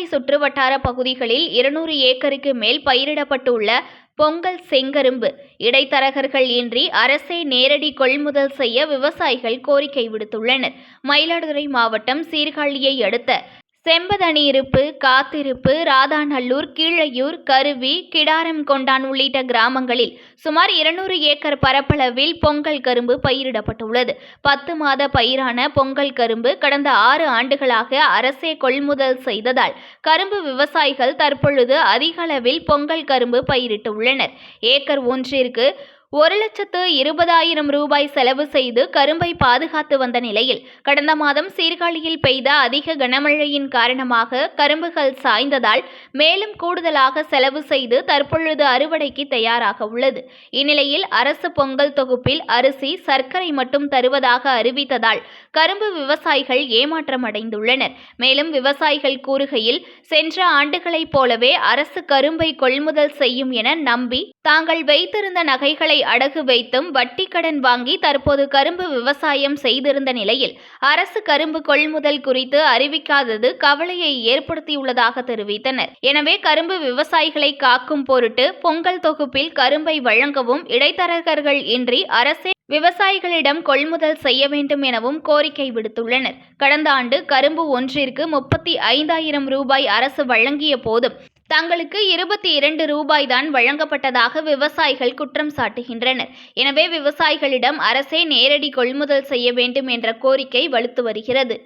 சுற்றுவட்டார பகுதிகளில் இருநூறு ஏக்கருக்கு மேல் பயிரிடப்பட்டுள்ள பொங்கல் செங்கரும்பு. இடைத்தரகர்கள் இன்றி அரசே நேரடி கொள்முதல் செய்ய விவசாயிகள் கோரிக்கை விடுத்துள்ளனர். மயிலாடுதுறை மாவட்டம் சீர்காழியை அடுத்த செம்பதனியிருப்பு காத்திருப்பு ராதாநல்லூர் கீழையூர் கருவி கிடாரம் கொண்டான் உள்ளிட்ட கிராமங்களில் சுமார் இருநூறு ஏக்கர் பரப்பளவில் பொங்கல் கரும்பு பயிரிடப்பட்டுள்ளது. பத்து மாத பயிரான பொங்கல் கரும்பு கடந்த ஆறு ஆண்டுகளாக அரசே கொள்முதல் செய்ததால் கரும்பு விவசாயிகள் தற்பொழுது அதிக அளவில் பொங்கல் கரும்பு பயிரிட்டுள்ளனர் ஏக்கர் ஒன்றிற்கு ஒரு லட்சத்து இருபதாயிரம் ரூபாய் செலவு செய்து கரும்பை பாதுகாத்து வந்த நிலையில் கடந்த மாதம் சீர்காழியில் பெய்த அதிக கனமழையின் காரணமாக கரும்புகள் சாய்ந்ததால் மேலும் கூடுதலாக செலவு செய்து தற்பொழுது அறுவடைக்கு தயாராக உள்ளது. இந்நிலையில் அரசு பொங்கல் தொகுப்பில் அரிசி சர்க்கரை மட்டும் தருவதாக அறிவித்ததால் கரும்பு விவசாயிகள் ஏமாற்றம் அடைந்துள்ளனர் மேலும் விவசாயிகள் கூறுகையில் சென்ற ஆண்டுகளைப் போலவே அரசு கரும்பை கொள்முதல் செய்யும் என நம்பி தாங்கள் வைத்திருந்த நகைகளை அடகு வைத்தும் வட்டி கடன் வாங்கி தற்போது கரும்பு விவசாயம் செய்திருந்த நிலையில் அரசு கரும்பு கொள்முதல் குறித்து அறிவிக்காதது கவலையை ஏற்படுத்தியுள்ளதாக தெரிவித்தனர். எனவே கரும்பு விவசாயிகளை காக்கும் பொருட்டு பொங்கல் தொகுப்பில் கரும்பை வழங்கவும் இடைத்தரகர்கள் இன்றி அரசே விவசாயிகளிடம் கொள்முதல் செய்ய வேண்டும் எனவும் கோரிக்கை விடுத்துள்ளனர். கடந்த ஆண்டு கரும்பு ஒன்றிற்கு முப்பத்தி ஐந்தாயிரம் ரூபாய் அரசு வழங்கிய போதும் தங்களுக்கு இருபத்தி இரண்டு ரூபாய் தான் வழங்கப்பட்டதாக விவசாயிகள் குற்றம் சாட்டுகின்றனர். எனவே விவசாயிகளிடம் அரசே நேரடி கொள்முதல் செய்ய வேண்டும் என்ற கோரிக்கை வலுத்து வருகிறது.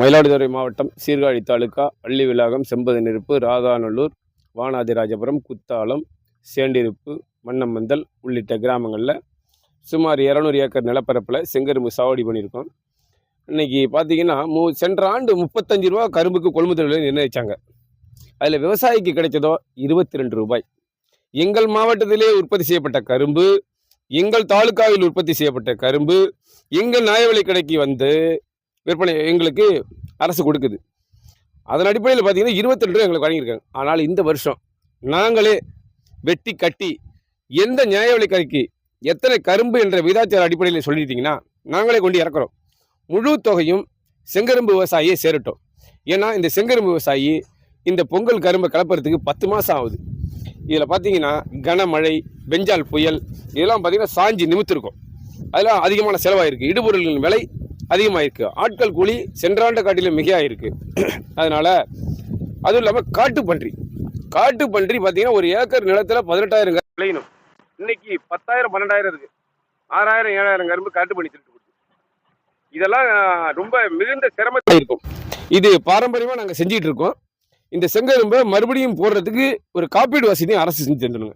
மயிலாடுதுறை மாவட்டம் சீர்காழி தாலுகா அள்ளி விலாகம் செம்பதனிருப்பு ராதாநல்லூர் வானாதிராஜபுரம் குத்தாலம் சேண்டிருப்பு மன்னமந்தல் உள்ளிட்ட கிராமங்களில் சுமார் இரநூறு ஏக்கர் நிலப்பரப்பில் செங்கரும்பு சாவடி பண்ணியிருக்கோம். இன்னைக்கு பார்த்தீங்கன்னா மூ சென்ற ஆண்டு முப்பத்தஞ்சு ரூபா கரும்புக்கு கொள்முதல் நிர்ணயித்தாங்க நிர்ணயிச்சாங்க. அதில் விவசாயிக்கு கிடைச்சதோ இருபத்தி ரெண்டு ரூபாய். எங்கள் மாவட்டத்திலே உற்பத்தி செய்யப்பட்ட கரும்பு எங்கள் தாலுக்காவில் உற்பத்தி செய்யப்பட்ட கரும்பு எங்கள் நியாயவிலை கடைக்கு வந்து விற்பனை எங்களுக்கு அரசு கொடுக்குது. அதன் அடிப்படையில் பார்த்தீங்கன்னா இருபத்தி ரெண்டு ரூபா எங்களுக்கு வழங்கியிருக்காங்க. ஆனால் இந்த வருஷம் நாங்களே வெட்டி கட்டி எந்த நியாய விலை கடைக்கு எத்தனை கரும்பு என்ற விகிதாச்சார அடிப்படையில் சொல்லிட்டீங்கன்னா நாங்களே கொண்டு இறக்குறோம். முழு தொகையும் செங்கரும்பு விவசாயியை சேரட்டும். ஏன்னா இந்த செங்கரும்பு விவசாயி இந்த பொங்கல் கரும்பை கலப்புறதுக்கு பத்து மாதம் ஆகுது. இதில் பார்த்தீங்கன்னா கனமழை பெஞ்சால் புயல் இதெல்லாம் பார்த்தீங்கன்னா சாஞ்சி நிமித்திருக்கும். அதெல்லாம் அதிகமான செலவாயிருக்கு. இடுபொருள்களின் விலை அதிகமாயிருக்கு. ஆட்கள் கூலி சென்றாண்ட காட்டிலும் மிகையாயிருக்கு. அதனால் அதுவும் இல்லாமல் காட்டு பன்றி. காட்டு பன்றி பார்த்தீங்கன்னா ஒரு ஏக்கர் நிலத்தில் பதினெட்டாயிரம் கரு விளையணும். இன்னைக்கு பத்தாயிரம் பன்னெண்டாயிரம் இருக்கு. ஆறாயிரம் ஏழாயிரம் கரும்பு காட்டு பண்ணி திருட்டு இதெல்லாம் ரொம்ப மிகுந்த சிரமத்தில் இருக்கும். இது பாரம்பரியமாக நாங்கள் செஞ்சிட்டு இருக்கோம். இந்த செங்கரும்பை மறுபடியும் போடுறதுக்கு ஒரு காப்பீடு வசதியும் அரசு செஞ்சு தந்துடுங்க.